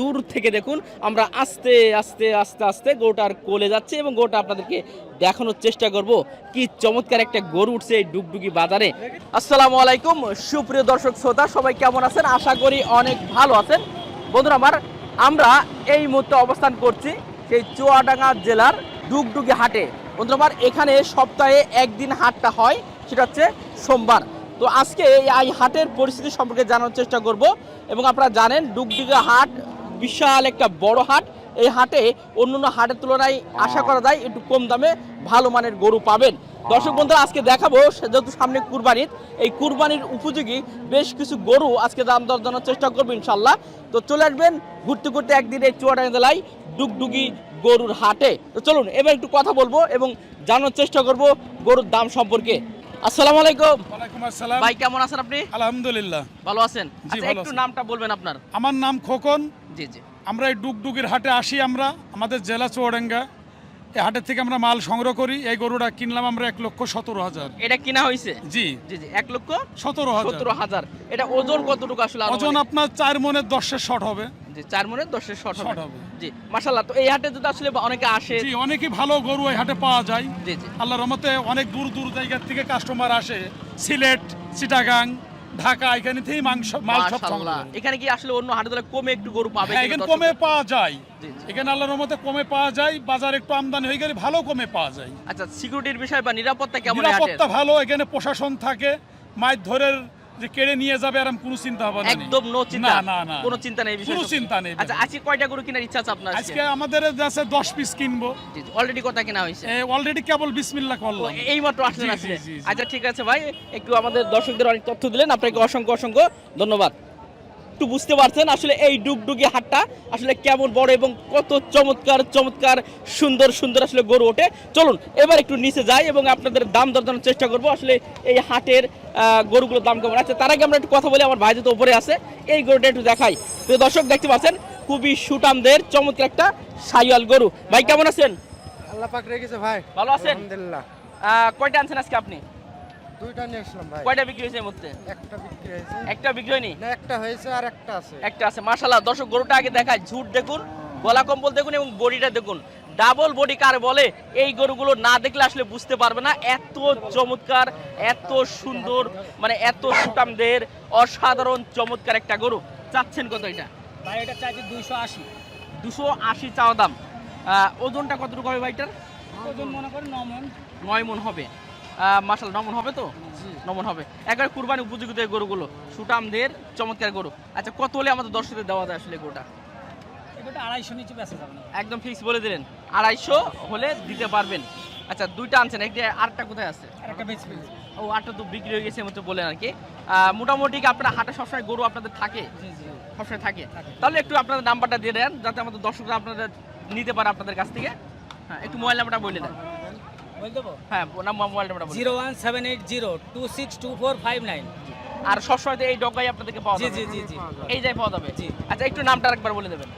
দূর থেকে দেখুন আমরা আস্তে আস্তে আস্তে আস্তে গরুটার কোলে যাচ্ছে এবং গোটা আপনাদেরকে দেখানোর চেষ্টা করব। কি চমৎকার একটা গরু উঠছে এই ডুগডুগি বাজারে। আসসালামু আলাইকুম, সুপ্রিয় দর্শক শ্রোতা, সবাই কেমন আছেন? আশা করি অনেক ভালো আছেন। বন্ধুরা আমার, আমরা এই মুহূর্তে অবস্থান করছি সেই চুয়াডাঙ্গা জেলার ডুগডুগি হাটে। বন্ধুরা আমার, এখানে সপ্তাহে একদিন হাটটা হয়, সেটা হচ্ছে সোমবার। তো আজকে এই হাটের পরিস্থিতি সম্পর্কে জানার চেষ্টা করব এবং আপনারা জানেন, ডুগডুগা হাট বিশাল একটা বড় হাট। এই হাটে অন্যান্য হাটের তুলনায় আশা করা যায় একটু কম দামে ভালো মানের গরু পাবেন। দর্শক বন্ধুরা, আজকে দেখাবো যেহেতু সামনে কুরবানির। এই কুরবানির উপযোগী বেশ কিছু গরু আজকে দাম দর জানার চেষ্টা করব ইনশাল্লাহ তো চলে আসবেন ঘুরতে ঘুরতে একদিন এই চুয়াডাঙ্গা ডুগডুগি গরুর হাটে। তো চলুন, এবার একটু কথা বলব এবং জানার চেষ্টা করব গরুর দাম সম্পর্কে। আসসালামু আলাইকুম। ওয়ালাইকুম আসসালাম। ভাই কেমন আছেন আপনি? আলহামদুলিল্লাহ। ভালো আছেন? আচ্ছা একটু নামটা বলবেন আপনার। আমার নাম খোকন। জি জি। আমরা এই ডুগডুগির হাটে আসি আমরা। আমাদের জেলা চৌডাঙ্গা এই হাটের থেকে আমরা মাল সংগ্রহ করি। এই গরুটা কিনলাম আমরা এক লক্ষ সতেরো হাজার। এটা কিনা হয়েছে জি। জি জি। এক লক্ষ সতেরো হাজার। সতেরো হাজার। এটা ওজন কতটুকু আসলে ওজন আপনার চার মনের দশের শট হবে। জি চার মনে দশের শর্ট হবে। জি মাশাল্লাহ তো এই হাটে যদি আসলে অনেকে আসে জি অনেকই ভালো গরু এই হাটে পাওয়া যায়। জি জি। আল্লাহ রহমতে অনেক দূর দূর জায়গা থেকে কাস্টমার আসে। সিলেট চিটাগাং ঢাকা এখানে থেকেই মাংস মাল সব। এখানে কি আসলে অন্য হাটে তুলনায় কমে একটু গরু পাবে হ্যাঁ, এখানে কমে পাওয়া যায়। এখানে আল্লাহর রহমতে কমে পাওয়া যায়। বাজার একটু আমদানি হয়ে গেলে ভালো কমে পাওয়া যায়। আচ্ছা সিকিউরিটির বিষয় বা নিরাপত্তা কেমন নিরাপত্তা ভালো এখানে প্রশাসন থাকে। মাছ ধরে যে কেড়ে নিয়ে যাবে এরকম কোনো চিন্তা হবে নেই। একদম নো চিন্তা। না না। না কোনো চিন্তা নেই কোনো চিন্তা নেই আচ্ছা আজকে কয়টা গরু কেনার ইচ্ছা আছে আপনার আজকে আমাদের আছে দশ পিস কিনবো। অলরেডি কথা কেনা হয়েছে। অলরেডি কেবল বিসমিল্লাহ করলাম এই মাত্র আসলেন জি। আচ্ছা ঠিক আছে ভাই একটু আমাদের দর্শকদের অনেক তথ্য দিলেন। আপনাকে অসংখ্য অসংখ্য ধন্যবাদ। একটু বুঝতে পারছেন আসলে এই ডুগডুগি হাটটা আসলে কেমন বড় এবং কত চমৎকার চমৎকার সুন্দর সুন্দর আসলে গরু ওঠে। চলুন এবার একটু নিচে যাই এবং আপনাদের দাম দর জানার চেষ্টা করব। আসলে এই হাটের গরুগুলোর দাম কেমন? আছে তার আগে আমরা একটু কথা বলি আমার ভাই যেহেতু উপরে আছে এই গরুটা একটু দেখাই। তো দর্শক দেখতে পাচ্ছেন খুবই সুটামদের চমৎকার একটা সাইয়াল গরু। ভাই কেমন আছেন? আল্লাহ পাক রেখেছে ভাই। ভালো আছেন? আলহামদুলিল্লাহ। কয়টা আনছেন আজকে আপনি? দুইটা নিয়ে আসলাম ভাই। কয়টা বিক্রি হয়েছে মধ্যে একটা বিক্রি হয়েছে। একটা বিক্রি হয়নি? না একটা হয়েছে আর একটা আছে। একটা আছে। মাশাল্লাহ দর্শক গরুটা আগে দেখায়। ঝুট দেখুন গলা কম্বল দেখুন এবং বডিটা দেখুন। ডাবল বডি কার বলে এই গরুগুলো না দেখলে আসলে বুঝতে পারবে না। এত চমৎকার এত সুন্দর মানে এত সুটামদের অসাধারণ চমৎকার একটা গরু। চাচ্ছেন কত এটা? ভাই এটা চাইছি দুইশো আশি। দুশো আশি চাওয়া দাম। আহ, ওজনটা কতটুকু হবে ভাইটার? ওজন মনে করেন নমন নয় মন হবে। মাসাল নমন হবে তো? নমন হবে। একবার কুরবানি উপযোগিত এই গরুগুলো সুটামদের চমৎকার গরু। আচ্ছা কত হলে আমাদের দর্শকদের দেওয়া যায় আসলে গরুটা? আড়াইশো নিচে বেঁচে যাবে একদম ফিক্স বলে দিলেন। আড়াইশো হলে দিতে পারবেন। আচ্ছা দুইটা আনছেন একটা আটটা কোথায় আছে? ও আটটা তো বিক্রি হয়ে গেছে মতো বলেন আর কি মোটামুটি কি আপনার হাটে সবসময় গরু আপনাদের থাকে? সবসময় থাকে। তাহলে একটু আপনাদের নাম্বারটা দিয়ে দেন যাতে আমাদের দর্শকরা আপনাদের নিতে পারে আপনাদের কাছ থেকে। হ্যাঁ একটু মোবাইল নাম্বারটা বলে দেন। হ্যাঁ মোবাইল নাম্বারটা zero one seven eight zero two six two four five nine. আর সবসময় তো এই ডগাই আপনাদেরকে পাওয়া জি যাবে। জি জি জি। এই যাই পাওয়া যাবে। জি। আচ্ছা একটু নামটা বলে দেবেন।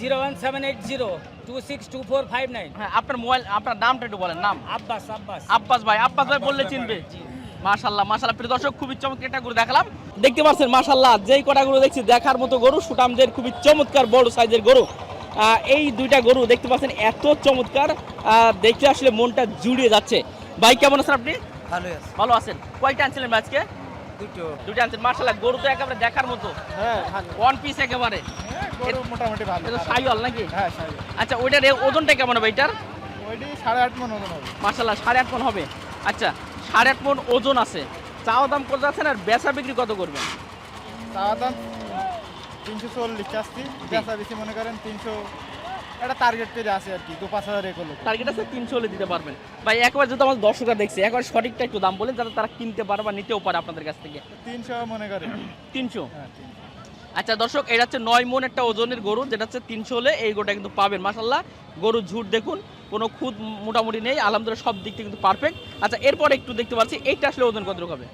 Zero one seven eight zero two six two four five nine. হ্যাঁ আপনার মোবাইল আপনার নামটা একটু বলেন নাম। আব্বাস আব্বাস। আব্বাস ভাই আব্বাস ভাই বললে চিনবে। মাশাল্লাহ মাশাল্লাহ প্রিয় দর্শক খুবই চমৎকার একটা গরু দেখালাম। দেখতে পাচ্ছেন মাশাল্লাহ যেই কটা গরু দেখছি দেখার মতো গরু সুটামদের খুবই চমৎকার বড় সাইজের গরু। এই দুইটা গরু দেখতে পাচ্ছেন এত চমৎকার। দেখতে আসলে মনটা জুড়িয়ে যাচ্ছে। ভাই কেমন আছেন আপনি? ভালো আছে। ভালো আছেন। কয়টা আনছিলেন আজকে? দুটো। দুইটা আনছেন। মাশাল্লাহ গরু তো একেবারে দেখার মতো। হ্যাঁ ওয়ান পিস একেবারে। গরু মোটামুটি ভালো এটা সাইওয়াল নাকি? হ্যাঁ আচ্ছা ওইটার ওজনটা কেমন হবে এটার? ওইটি সাড়ে আট মন ওজন হবে। মার্শাল্লাহ সাড়ে আট মন হবে। আচ্ছা সাড়ে আট মন ওজন আছে। চাওয়া দাম কত আছেন আর বেচা বিক্রি কত করবেন? চাওয়া দাম তিনশো চল্লিশ চাচ্ছি। বেচা বেশি মনে করেন তিনশো একটা টার্গেট করে আছে আর কি দু পাঁচ হাজার এগুলো টার্গেট আছে তিনশো হলে দিতে পারবেন। ভাই একবার যদি আমাদের দর্শকরা দেখছে একবার সঠিকটা একটু দাম বলেন যাতে তারা কিনতে পারে বা নিতেও পারে আপনাদের কাছ থেকে। তিনশো মনে করেন। তিনশো? হ্যাঁ আচ্ছা দর্শক এটা হচ্ছে নয় মন একটা ওজনের গরু যেটা হচ্ছে তিনশো হলে এই গরুটা কিন্তু পাবেন। মাসাল্লাহ গরুর ঝুট দেখুন কোনো খুদ মোটামুটি নেই আলহামদুলিল্লাহ সব দিক থেকে কিন্তু পারফেক্ট আচ্ছা এরপর একটু দেখতে পাচ্ছি এইটা আসলে ওজন কত হবে?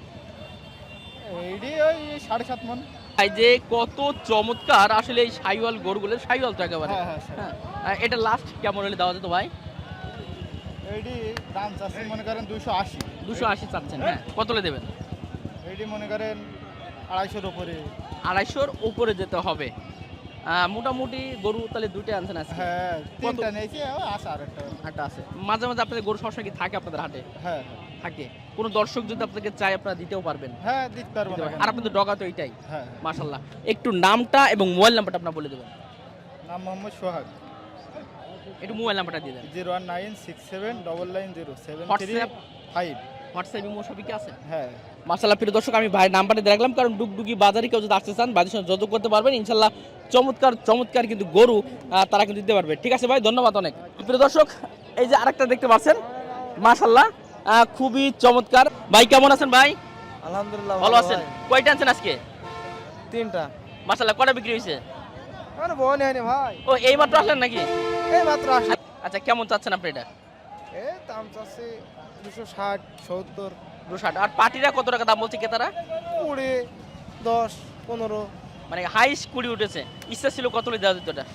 এইটি ওই সাড়ে সাত মন। যে কত চমৎকার আসলে এই সাইওয়াল গরুগুলো সাইওয়াল তো একেবারে। হ্যাঁ হ্যাঁ হ্যাঁ এটা লাস্ট কেমন হলে দেওয়া যেত ভাই? এইটি দাম চাচ্ছি মনে করেন দুইশো আশি। দুশো আশি চাচ্ছেন হ্যাঁ কতলে দেবেন? এইটি মনে করেন আড়াইশোর ওপরে আড়াইশোর উপরে যেতে হবে। মোটামুটি গরু তাহলে দুইটা আনছেন আজকে? হ্যাঁ তিনটা নিয়েছি আছে আর একটা আছে। মাঝে মাঝে আপনাদের গরু সবসময় কি থাকে আপনাদের হাটে? হ্যাঁ। থাকে। কোনো দর্শক যদি আপনাকে চাই আপনারা দিতেও পারবেন। হ্যাঁ দিতে পারব। আর আপনাদের ডগা তো এইটাই হ্যাঁ মাশাল্লাহ একটু নামটা এবং মোবাইল নাম্বারটা আপনার বলে দেবেন। নাম মোহাম্মদ সোহাগ। একটু মোবাইল নাম্বারটা দিয়ে দেন। Zero one nine six seven double nine zero seven WhatsApp? Five. WhatsApp imo সবই কি আছে? হ্যাঁ। মাসাল্লাহ প্রিয় দর্শক আমি ভাইয়ের নাম্বারটা দিয়ে রাখলাম কারণ ডুগডুগি বাজারে কেউ যদি আসতে চান বাড়ির সঙ্গে যোগাযোগ করতে পারবেন। ইনশাল্লাহ চমৎকার চমৎকার কিন্তু গরু তারা কিন্তু দিতে পারবে। ঠিক আছে ভাই ধন্যবাদ অনেক। প্রিয় দর্শক এই যে আরেকটা দেখতে পাচ্ছেন মাসাল্লাহ খুবই চমৎকার। ভাই কেমন আছেন ভাই? আলহামদুলিল্লাহ ভালো আছেন? কয়টা আনছেন আজকে? তিনটা। মাসাল্লাহ কটা বিক্রি হয়েছে? মানে বোন হয়নি ভাই। ও এই মাত্র আসলেন নাকি? এই মাত্র আসে আচ্ছা কেমন চাচ্ছেন আপনি এটা? এ দাম চাচ্ছে দুশো ষাট সত্তর। দুশো ষাট। আর পাটিরা কত টাকা দাম বলছে কেতারা কুড়ি দশ পনেরো। মানে হাইস কুড়ি উঠেছে। ইচ্ছা ছিল কত দেওয়া যেত এটা?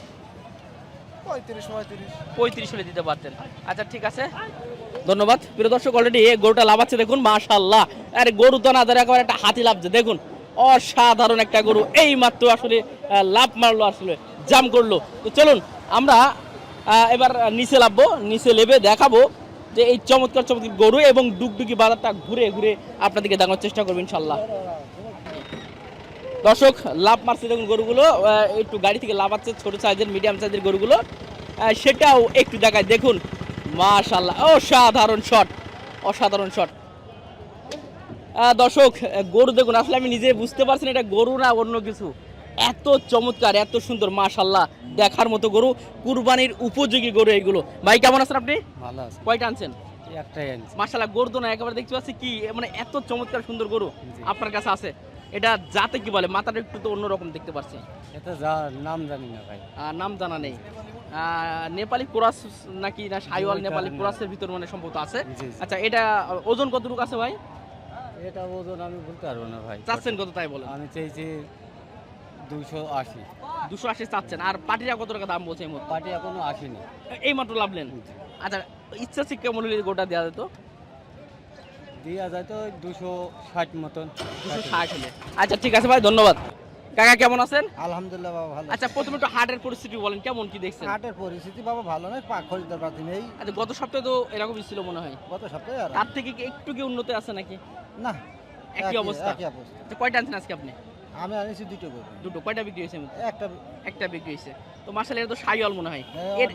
পঁয়ত্রিশ হলে দিতে পারতেন। আচ্ছা ঠিক আছে। ধন্যবাদ। প্রিয় দর্শক অলরেডি এই গরুটা লাভাচ্ছে, দেখুন মাশাল্লাহ আরে গরু তো না, ধরে একেবারে একটা হাতি লাভছে, দেখুন। অসাধারণ একটা গরু এই মাত্র আসলে লাভ মারলো, আসলে জাম করল। তো চলুন, আমরা এবার নিচে লাভবো, নিচে লেবে দেখাবো যে এই চমৎকার চমৎকার গরু এবং ডুগডুগি বাজারটা ঘুরে ঘুরে আপনাদেরকে দেখানোর চেষ্টা করব ইনশাল্লাহ দর্শক লাভ মারছে দেখুন গরুগুলো। একটু গাড়ি থেকে লাভাচ্ছে ছোট সাইজের মিডিয়াম সাইজের গরুগুলো। সেটাও একটু দেখায় দেখুন। মাশাল্লাহ অসাধারণ শট অসাধারণ শট দর্শক গরু দেখুন আসলে আমি নিজে বুঝতে পারছি না এটা গরু না অন্য কিছু। এত চমৎকার এত সুন্দর মাশাল্লাহ দেখার মতো গরু কুরবানির উপযোগী গরু এইগুলো। ভাই কেমন আছেন আপনি? ভালো আছে। কয়টা আনছেন? একটাই আনছি। মাশাল্লাহ গরু তো না একেবারে দেখতে পাচ্ছি কি মানে এত চমৎকার সুন্দর গরু আপনার কাছে আছে। এটা যাতে কি বলে? মাথাটা একটু তো অন্যরকম দেখতে পাচ্ছি এটা যা নাম জানি না ভাই। নাম জানা নেই। নেপালি কোরাস নাকি না সাইওয়াল নেপালি। কোরাসের ভিতর মানে সম্ভবত আছে। আচ্ছা এটা ওজন কতটুকু আছে ভাই? এটা ওজন আমি বলতে পারব না ভাই। চাচ্ছেন কত তাই বলেন। আমি চেয়েছি দুইশো আশি। দুশো আশি চাচ্ছেন। আর পাটিরা কত টাকা দাম বলছে এই পার্টি এখনও আসেনি এই মাত্র লাভলেন আচ্ছা ইচ্ছা শিক্ষা হলে গোটা দেওয়া যেত? দিয়া যায় তো দুশো ষাট মতন। দুশো ষাট হলে। আচ্ছা ঠিক আছে ভাই ধন্যবাদ। কাকা কেমন আছেন? আলহামদুলিল্লাহ বাবা ভালো আচ্ছা প্রথমে একটু হাটের পরিস্থিতি বলেন কেমন কি দেখছেন? হাটের পরিস্থিতি বাবা ভালো নয় পাক খরিদ্দার পাতি নেই আচ্ছা গত সপ্তাহে তো এরকমই ছিল মনে হয়। গত সপ্তাহে আর তার থেকে কি একটু কি উন্নতি আছে নাকি? না একই অবস্থা। একই অবস্থা। কয়টা আনছেন আজকে আপনি? আমি আনিছি দুটো গরু দুটো কয়টা বিক্রি হয়েছে একটা একটা বিক্রি হয়েছে। তো মাসাল এটা তো সাইওয়াল মনে হয়। হ্যাঁ, এর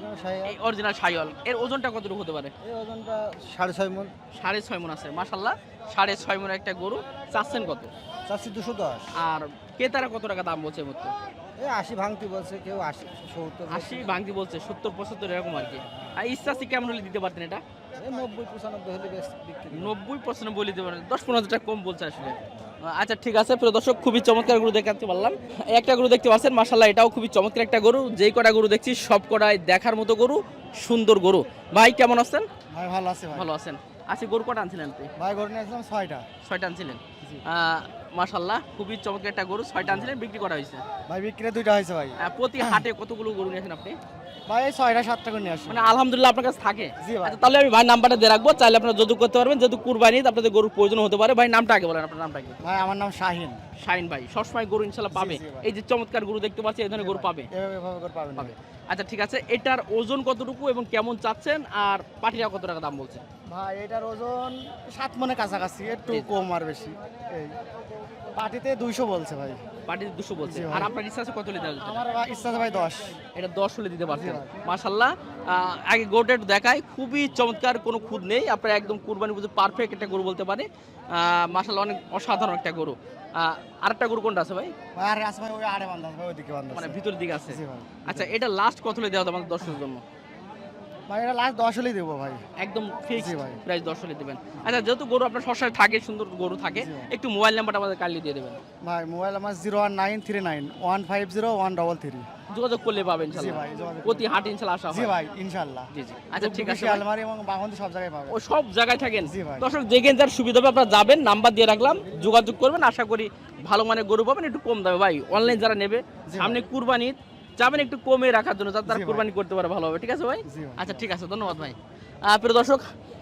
অরিজিনাল সাইওয়াল। এর ওজনটা কতটুকু হতে পারে? এই ওজনটা সাড়ে ছয় মন। সাড়ে ছয় মন আছে। মাসাল্লাহ সাড়ে ছয় মন একটা গরু। চাচ্ছেন কত? চাচ্ছি দুশো দশ। আর ক্রেতারা কত টাকা দাম বলছে মুহূর্তে এই আশি ভাঙতি বলছে কেউ আশি সত্তর আশি ভাঙতি বলছে সত্তর পঁচাত্তর এরকম আর কি। আর ইচ্ছা আছে কেমন হলে দিতে পারতেন এটা? নব্বই পঁচানব্বই হলে বেশ নব্বই পার্সেন্ট বলে দিতে পারেন দশ পনেরো হাজার টাকা কম বলছে আসলে। আচ্ছা ঠিক আছে প্রিয় দর্শক খুবই চমৎকার গরু দেখাতে পারলাম একটা গরু দেখতে পাচ্ছেন মাসাল্লাহ এটাও খুবই চমৎকার একটা গরু। যেই কটা গরু দেখছি সব কটায় দেখার মতো গরু সুন্দর গরু। ভাই কেমন আছেন? ভাই ভালো আছে ভালো আছেন। আচ্ছা গরু কটা আনছিলেন ভাই গরু নিয়ে আসলাম ছয়টা। ছয়টা আনছিলেন। মাসাল্লাহ খুবই চমৎকার একটা গরু ছয়টা আনছিলেন বিক্রি করা হয়েছে। ভাই বিক্রি দুইটা হয়েছে ভাই। প্রতি হাটে কতগুলো গরু নিয়েছেন আপনি? ভাই এই ছয়টা সাতটা করে নিয়ে আসছি মানে আলহামদুলিল্লাহ আপনার কাছে থাকে। আচ্ছা তাহলে আমি ভাই নাম্বারটা দিয়ে রাখব চাইলে আপনারা যোগাযোগ করতে পারবেন যেহেতু কুরবানি আপনাদের গরুর প্রয়োজন হতে পারে। ভাই নামটা আগে বলেন আপনার নামটা কি ভাই আমার নাম শাহিন। শাইন ভাই সবসময় গরু ইনশাল্লাহ পাবে। এই যে চমৎকার গরু দেখতে পাচ্ছি এই ধরনের গরু পাবে। পাবে। আচ্ছা ঠিক আছে এটার ওজন কতটুকু এবং কেমন চাচ্ছেন? আর পাটিরা কত টাকা দাম বলছেন? ভাই এটার ওজন সাত মনে কাছাকাছি একটু কম আর বেশি এই। পার্টিতে দুইশো বলছে ভাই। পাটি দুশো বলছে। আর আপনার ইচ্ছা আছে কত যেত? আমার ইচ্ছা আছে ভাই দশ। এটা দশ হলে দিতে পারছেন। মাশাল্লাহ আগে গরুটা একটু দেখায় খুবই চমৎকার কোনো খুদ নেই। আপনার একদম কুরবানি বুঝে পারফেক্ট একটা গরু বলতে পারে মাশাল্লাহ অনেক অসাধারণ একটা গরু। আহ, আরেকটা গরু কোনটা আছে ভাই? আর আছে ভাই ওই আড়ে বান্ধা আছে ভাই ওইদিকে বান্ধা মানে ভিতরের দিকে আছে। আচ্ছা এটা লাস্ট কত হলে দেওয়া হবে আমাদের দর্শকের জন্য? ভাই এটা লাস্ট দশ হলেই দেবো ভাই। একদম ফিক্স ভাই। প্রাইস দশ হলে দেবেন। আচ্ছা যেহেতু গরু আপনার সবসময় থাকে সুন্দর গরু থাকে একটু মোবাইল নাম্বারটা আমাদের কালি দিয়ে দেবেন। ভাই মোবাইল আমার zero one nine three nine one five zero one double three যোগাযোগ করলে পাবেন প্রতি হাট ইনশাল্লাহ আসা জি ভাই ইনশাল্লাহ। জি জি। আচ্ছা ঠিক আছে আলমারি এবং বাহন সব জায়গায় পাবে ও সব জায়গায় থাকেন। দর্শক যেখানে যার সুবিধা হবে আপনারা যাবেন নাম্বার দিয়ে রাখলাম যোগাযোগ করবেন আশা করি ভালো মানের গরু পাবেন একটু কম দামে। ভাই অনলাইন যারা নেবে সামনে কুরবানি যাবেন একটু কমে রাখার জন্য যাতে তারা। কুরবানি করতে পারে ভালো হবে ঠিক আছে ভাই? আচ্ছা ঠিক আছে ধন্যবাদ ভাই। প্রিয় দর্শক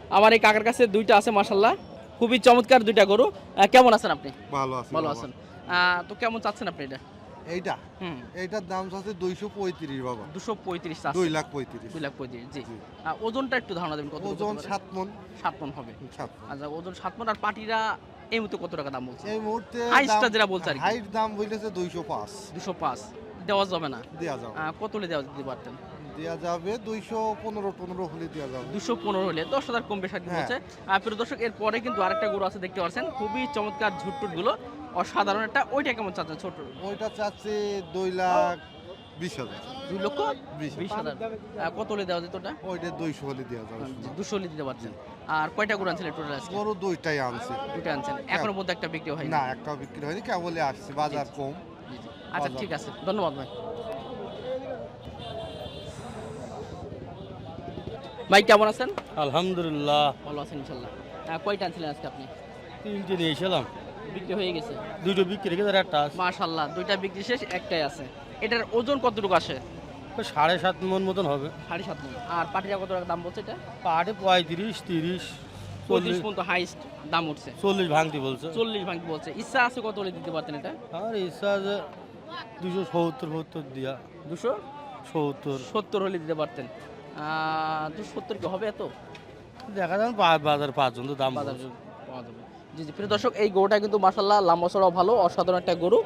আমার এই কাকার কাছে দুইটা আছে মাসাল্লাহ খুবই চমৎকার দুইটা গরু। কেমন আছেন আপনি? ভালো আছে ভালো আছেন। তো কেমন চাচ্ছেন আপনি এটা? এইটা? হুম। এইটার দাম আছে দুইশো পঁয়ত্রিশ বাবা। দুশো পঁয়ত্রিশ দুই লাখ পঁয়ত্রিশ। দুই লাখ পঁয়ত্রিশ জি। ওজনটা একটু ধারণা দেবেন কত ওজন সাত মন। সাত মন হবে। আচ্ছা ওজন সাত মন আর পাটিরা এই মুহূর্তে কত টাকা দাম বলছে এই মুহূর্তে হাইস্টটা দাম- যেটা বলছে আর। হাইট দাম বলেছে দুইশো পাঁচ। দুশো পাঁচ। দেওয়া যাবে না? দেওয়া যাবে। কত হলে দেওয়া দিতে পারতেন? দেওয়া যাবে দুইশো পনেরো পনেরো হলে দেওয়া যাবে। দুশো পনেরো হলে দশ হাজার কম বেশি হ্যাঁ। আহ, প্রিয় দর্শক এরপরে কিন্তু আরেকটা গরু আছে দেখতে পাচ্ছেন। খুবই চমৎকার ঝুটটুটগুলো অসাধারণ একটা। ওইটা কেমন চাচ্ছেন ছোট? ওইটা চাচ্ছে দুই লাখ বিশ হাজার। দুই লক্ষ বিশ হাজার। আহ, কত হলে দেওয়া যেত ওটা? ওইটা দুইশো হলে দেওয়া যাবে দুশো হলে দিতে পারছেন আর কয়টা গরু আনছিলেন টোটাল আজকে? গরু দুইটাই আনছে। দুইটা আনছেন। এখনও মধ্যে একটা বিক্রি হয়নি? না একটাও বিক্রি হয়নি কেবলই আসছে। বাজার কম। আচ্ছা ঠিক আছে। ধন্যবাদ ভাই। ভাই কেমন আছেন? আলহামদুলিল্লাহ। ভালো আছেন ইনশাল্লাহ। কয়টা আনছিলেন আজকে আপনি? তিনটে নিয়েছিলাম। বিক্রি হয়ে গেছে? দুটো বিক্রি রেখে একটা মাশাল্লাহ দুইটা বিক্রি শেষ একটাই আছে। এটার ওজন কতটুকু আসে? সাড়ে সাত মন মতন হবে। সাড়ে সাত মণ। আর পাটিটা কত টাকা দাম বলছে এটা? পাহাড়ে পঁয়ত্রিশ তিরিশ চল্লিশ। পর্যন্ত হাইস্ট দাম উঠছে। চল্লিশ ভাঙতি বলছে। চল্লিশ ভাঙতে বলছে। ইচ্ছা আছে কত হলে দিতে পারতেন এটা? আর ইচ্ছা আছে দুশো সত্তর সত্তর দিয়া। দুশো? সত্তর। সত্তর হলে দিতে পারতেন। দুশো সত্তর কি হবে এত? দেখা যাবে বাজার পাঁচজন দাম বাজার পাওয়া যাবে জি জি। প্রিয় দর্শক এই গরুটা কিন্তু মাসাল্লাহ লম্বা চড়াও ভালো অসাধারণ একটা গরু।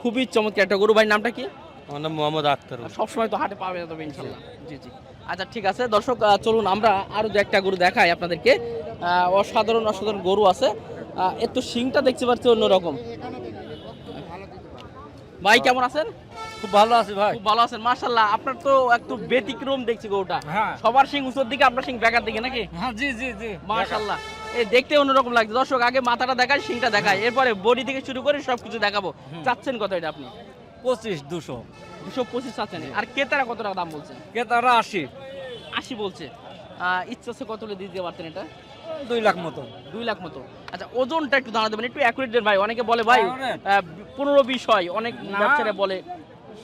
খুবই চমৎকার একটা গরু। ভাই নামটা কি? আমার নাম মোহাম্মদ আক্তার সবসময় তো হাটে পাবে না তবে ইনশাল্লাহ জি জি। আচ্ছা ঠিক আছে। দর্শক চলুন আমরা আরও দু একটা গরু দেখাই আপনাদেরকে। অসাধারণ অসাধারণ গরু আছে। আহ, এর তো শিংটা দেখতে পাচ্ছি অন্যরকম। ভাই কেমন আছেন? খুব ভালো আছি ভাই। খুব ভালো আছেন মাশাল্লাহ আপনার তো একটু ব্যতিক্রম দেখছি গরুটা। হ্যাঁ। সবার শিং উঁচুর দিকে আপনার শিং বেকার দিকে নাকি? হ্যাঁ জি জি জি। মাশাল্লাহ এই দেখতে অন্যরকম লাগছে। দর্শক আগে মাথাটা দেখায় শিংটা দেখায় এরপরে বডি থেকে শুরু করে সবকিছু দেখাবো। চাচ্ছেন কত এটা আপনি? পঁচিশ দুশো। দুশো পঁচিশ চাচ্ছেন। আর ক্রেতারা কত টাকা দাম বলছেন? ক্রেতারা আশি। আশি বলছে। ইচ্ছা আছে কত হলে দিতে পারতেন এটা? দুই লাখ মতো। দুই লাখ মতো। আচ্ছা ওজনটা একটু দাঁড়া দেবেন একটু অ্যাকুরেট ভাই। অনেকে বলে ভাই পনেরো বিশ হয়। অনেক। ব্যবসায়ীরা বলে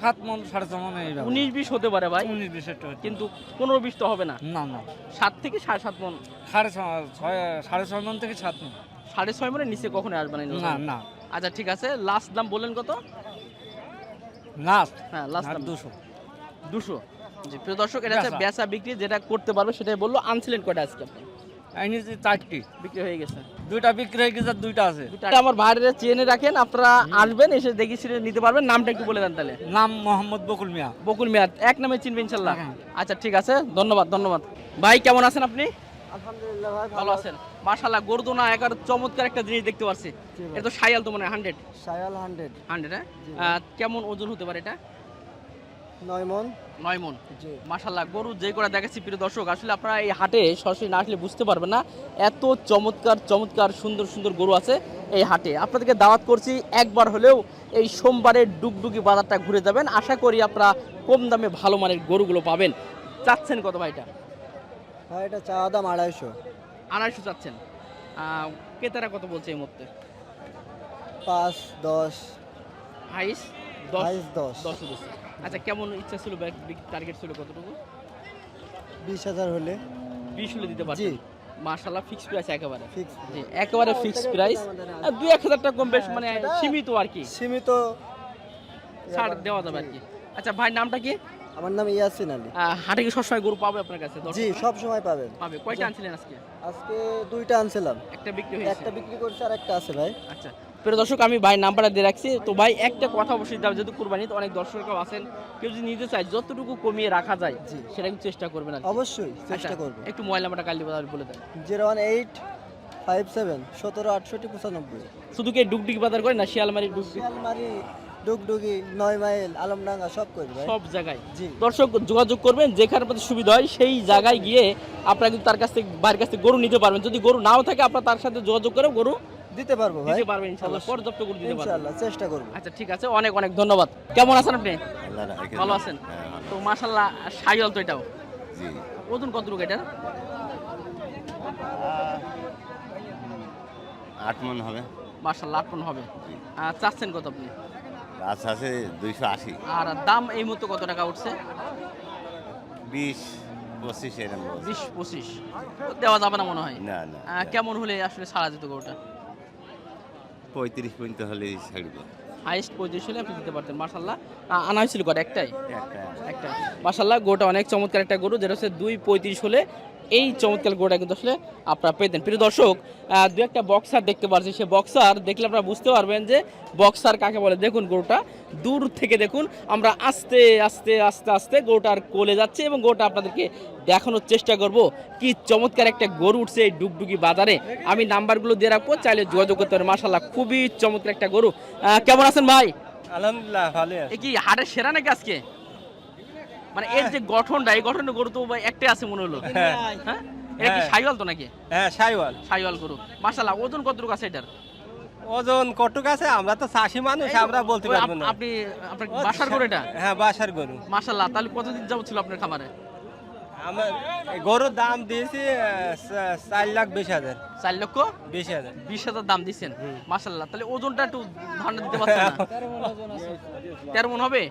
সাত মন সাড়ে ছ মন উনিশ বিশ হতে পারে ভাই। উনিশ বিশ কিন্তু পনেরো বিশ তো হবে না। না না। সাত থেকে সাড়ে সাত মন। সাড়ে ছয় সাড়ে ছয় মন থেকে সাত মন। সাড়ে ছয় মনের নিচে কখনো আসবে না না না। আচ্ছা ঠিক আছে। লাস্ট দাম বললেন কত? লাস্ট হ্যাঁ লাস্ট দাম। দুশো। দুশো। জি প্রিয় দর্শক এটা হচ্ছে। বেচা। বিক্রি যেটা করতে পারবে সেটাই বলল। আনছিলেন কটা আজকে আপনি? এনেছি চারটি। বিক্রি হয়ে গেছে। দুইটা বিক্রি হয়ে গেছে দুইটা আছে। আমার বাইরে চেনে রাখেন আপনারা আসবেন এসে দেখে নিতে পারবেন। নামটা একটু বলে দেন তাহলে। নাম মোহাম্মদ বকুল মিয়া। বকুল মিয়াদ এক নামে চিনবেন ইনশাল্লাহ। হ্যাঁ। আচ্ছা ঠিক আছে ধন্যবাদ ধন্যবাদ। ভাই কেমন আছেন আপনি? আলহামদুলিল্লাহ ভাই ভালো আছেন। মাশাল্লাহ গরদোনা একার চমৎকার একটা জিনিস দেখতে পাচ্ছি এটা তো তো মানে হান্ড্রেড হ্যাঁ? কেমন ওজন হতে পারে এটা? নয় মন? নয় মন। মাশাল্লাহ গরু যে করে দেখাচ্ছি প্রিয় দর্শক আসলে আপনারা এই হাটে সরাসরি না আসলে বুঝতে পারবেন না এত চমৎকার চমৎকার সুন্দর সুন্দর গরু আছে এই হাটে। আপনাদেরকে দাওয়াত করছি একবার হলেও এই সোমবারের ডুগডুগি বাজারটা ঘুরে যাবেন। আশা করি আপনারা কম দামে ভালো মানের গরুগুলো পাবেন। চাচ্ছেন কত ভাইটা ভাই এটা চা দাম আড়াইশো। আড়াইশো চাচ্ছেন। ক্রেতারা কত বলছে এই মুহূর্তে? পাঁচ দশ। হাইস দশ। দশ। দশ আচ্ছা কেমন ইচ্ছা ছিল টার্গেট ছিল কতটুকু? বিশ হাজার হলে। বিশ হলে দিতে পারছি মার্শাল্লাহ ফিক্স প্রাইস একেবারে। জি একেবারে ফিক্স প্রাইস দুই এক হাজার টাকা কম বেশ মানে সীমিত আর কি। সীমিত ছাড় দেওয়া যাবে আর কি। আচ্ছা ভাই নামটা কি? আমার নাম ইয়াসিন আলী। হাটে কি সবসময় গরু পাবে আপনার কাছে? জি সব সময় পাবেন। পাবে। কয়টা আনছিলেন আজকে? আজকে দুইটা আনছিলাম। একটা বিক্রি হয়েছে। একটা বিক্রি করছে আর একটা আছে ভাই। আচ্ছা প্রিয় দর্শক আমি ভাই নাম্বারটা দিয়ে রাখছি। তো ভাই একটা কথা অবশ্যই দাও যেহেতু কুরবানিতে অনেক দর্শকরাও আছেন কেউ যদি নিতে চায় যতটুকু কমিয়ে রাখা যায়। সেটা কিন্তু চেষ্টা করবেন অবশ্যই চেষ্টা আচ্ছা, করব। একটু মোবাইল নাম্বারটা কালি বলে দেন। Zero one eight five seven সতেরো আটষট্টি পঁচানব্বই। শুধু কি ডুগডুগি বাজার করে না শিয়ালমারি শিয়ালমারি ডুগডুগি নয় মাইল আলমডাঙ্গা সব করি ভাই। সব জায়গায়। জি। দর্শক যোগাযোগ করবেন যেখানে আপনাদের সুবিধা হয় সেই জায়গায় গিয়ে আপনারা কিন্তু তার কাছ থেকে বাড়ির কাছ থেকে গরু নিতে পারবেন। যদি গরু নাও থাকে আপনারা তার সাথে যোগাযোগ করে গরু দিতে পারব ভাই। দিতে পারবেন ইনশাআল্লাহ পর্যাপ্ত গরু দিতে পারবেন ইনশাআল্লাহ চেষ্টা করব। আচ্ছা ঠিক আছে অনেক অনেক ধন্যবাদ। কেমন আছেন আপনি? আল্লাহ ভালো। আছেন? হ্যাঁ, তো মাশাল্লাহ সাইল তো এটাও। জি। ওজন কত রুক এটা আট মন হবে। মাশাল্লাহ আট পনেরো হবে। চাচ্ছেন কত আপনি? গাছ আছে দুইশো আশি। আর দাম এই মুহূর্তে কত টাকা উঠছে? বিশ পঁচিশ এরকম বিশ পঁচিশ। দেওয়া যাবে না মনে হয়? না না আহ, কেমন হলে আসলে সারা যেত গরুটা? পঁয়ত্রিশ পর্যন্ত হলে ছাড়ব। হাইস্ট পঁয়ত্রিশ হলে আপনি দিতে পারতেন মার্শাল্লাহ আনা হয়েছিল গড় একটাই? একটা একটা মার্শাল্লাহ গোটা অনেক চমৎকার একটা গরু যেটা হচ্ছে দুই পঁয়ত্রিশ হলে এই চমৎকার গোটা কিন্তু আসলে আপনারা পেতেন প্রিয় দর্শক দু একটা বক্সার দেখতে পাচ্ছি সে বক্সার দেখলে আপনারা বুঝতে পারবেন যে বক্সার কাকে বলে। দেখুন গরুটা দূর থেকে দেখুন। আমরা আস্তে আস্তে আস্তে আস্তে গরুটার কোলে যাচ্ছে এবং গরুটা আপনাদেরকে দেখানোর চেষ্টা করব। কি চমৎকার একটা গরু উঠছে এই ডুগডুগি বাজারে। আমি নাম্বারগুলো দিয়ে রাখব চাইলে যোগাযোগ করতে পারেন। মার্শাল্লাহ খুবই চমৎকার একটা গরু। আহ, কেমন আছেন ভাই? আলহামদুলিল্লাহ ভালো কি হাটের সেরা নাকি আজকে? মানে এর যে গঠনটা এই গঠনের গরু তো একটাই আছে মনে হলো। হ্যাঁ। এটা কি হ্যাঁ। সাইওয়াল তো নাকি? হ্যাঁ সাইওয়াল। সাইওয়াল গরু। মাশাআল্লাহ ওজন কতটুকু আছে এটার? ওজন কটুক আছে? আমরা তো চাষি মানুষ আমরা বলতে পারব না। আপনি আপনার বাসার গরু এটা? হ্যাঁ বাসার গরু। মাশাআল্লাহ তাহলে কতদিন যাবত ছিল আপনার খামারে? আমার গরুর দাম দিয়েছি চার লাখ বিশ হাজার। চার লক্ষ বিশ হাজার। বিশ হাজার দাম দিচ্ছেন মাশাআল্লাহ তাহলে ওজনটা একটু ধারণা দিতে পারছেন তেরো মন হবে?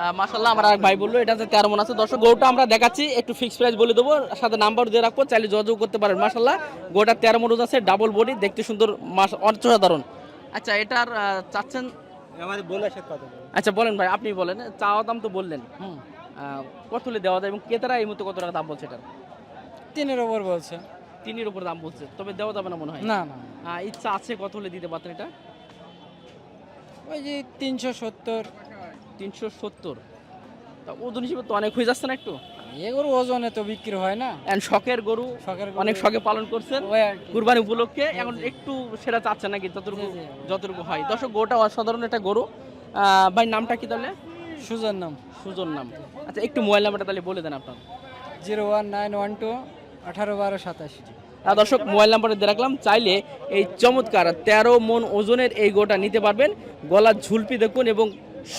আহ, মাশাআল্লাহ আমার এক ভাই বলল এটা যে তেরো মন আছে। দর্শক গরুটা আমরা দেখাচ্ছি একটু ফিক্স প্রাইস বলে দেবো সাথে নাম্বার দিয়ে রাখব চাইলে যোগাযোগ করতে পারেন। মাশাআল্লাহ গরুটা তেরো মন আছে ডাবল বডি দেখতে সুন্দর মাস অসাধারণ। আচ্ছা এটার চাচ্ছেন? আমাদের বলো। আচ্ছা বলেন ভাই আপনি বলেন চাওয়া দাম তো বললেন। হুম। কত হলে দেওয়া যায় এবং ক্রেতারা এই মুহূর্তে কত টাকা দাম বলছে এটার? তিনের ওপর বলছে। তিনের উপর দাম বলছে তবে দেওয়া যাবে না মনে হয়? না না ইচ্ছা আছে কত হলে দিতে পারতেন এটা? ওই যে তিনশো সত্তর। তিনশো সত্তর। তা ওজন হিসেবে তো অনেক হয়ে যাচ্ছে না একটু? এগুলো ওজনে তো বিক্রি হয় না। এখন শখের গরু শখের অনেক শখে পালন করছেন। কুরবানি উপলক্ষে। এখন একটু সেটা চাচ্ছেন নাকি যতটুকু। যতটুকু হয়। দর্শক গোটা অসাধারণ একটা গরু। আহ, ভাই নামটা কি তাহলে? সুজন নাম। সুজন নাম। আচ্ছা একটু মোবাইল নাম্বারটা তাহলে বলে দেন আপনার। Zero one nine one two আঠারো বারো সাতাশ। আহ, দর্শক মোবাইল নাম্বারটা দিয়ে রাখলাম। চাইলে এই চমৎকার তেরো মন ওজনের এই গোটা নিতে পারবেন। গলার ঝুলপি দেখুন এবং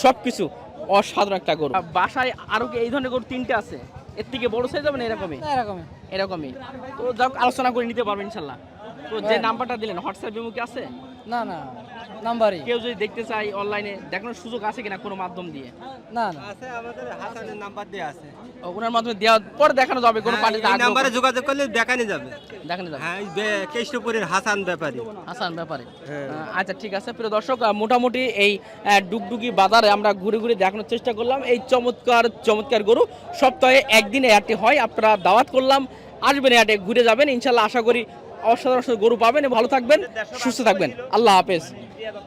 সব কিছু অসাধারণ একটা গরু। বাসায় আরও কি এই ধরনের গরু তিনটে আছে? এর থেকে বড় সাইজ হবে না এরকমই? এরকমই। এরকমই। তো যাক আলোচনা করে নিতে পারবেন ইনশাল্লাহ। তো যে নাম্বারটা দিলেন হোয়াটসঅ্যাপ বিমুখে আছে? না না নাম্বারই। কেউ যদি দেখতে চাই অনলাইনে দেখানোর সুযোগ আছে কিনা কোনো মাধ্যম দিয়ে? না না। আছে আমাদের হাসানের নাম্বার দিয়ে আছে। ওনার মাধ্যমে দেওয়া পরে দেখানো যাবে কোনো হ্যাঁ, পার্টিতে এই নাম্বারে যোগাযোগ করলে দেখানো যাবে। দেখানো যাবে। হ্যাঁ কেষ্টপুরের হাসান ব্যাপারী। হাসান ব্যাপারে। হ্যাঁ। আচ্ছা ঠিক আছে। প্রিয় দর্শক মোটামুটি এই ডুগডুগি বাজারে আমরা ঘুরে ঘুরে দেখানোর চেষ্টা করলাম। এই চমৎকার চমৎকার গরু সপ্তাহে একদিনে হয়। আপনারা দাওয়াত করলাম আসবেন হাটে ঘুরে যাবেন। ইনশাল্লাহ আশা করি অসাধারণ গরু পাবেন ভালো থাকবেন সুস্থ থাকবেন। আল্লাহ হাফেজ।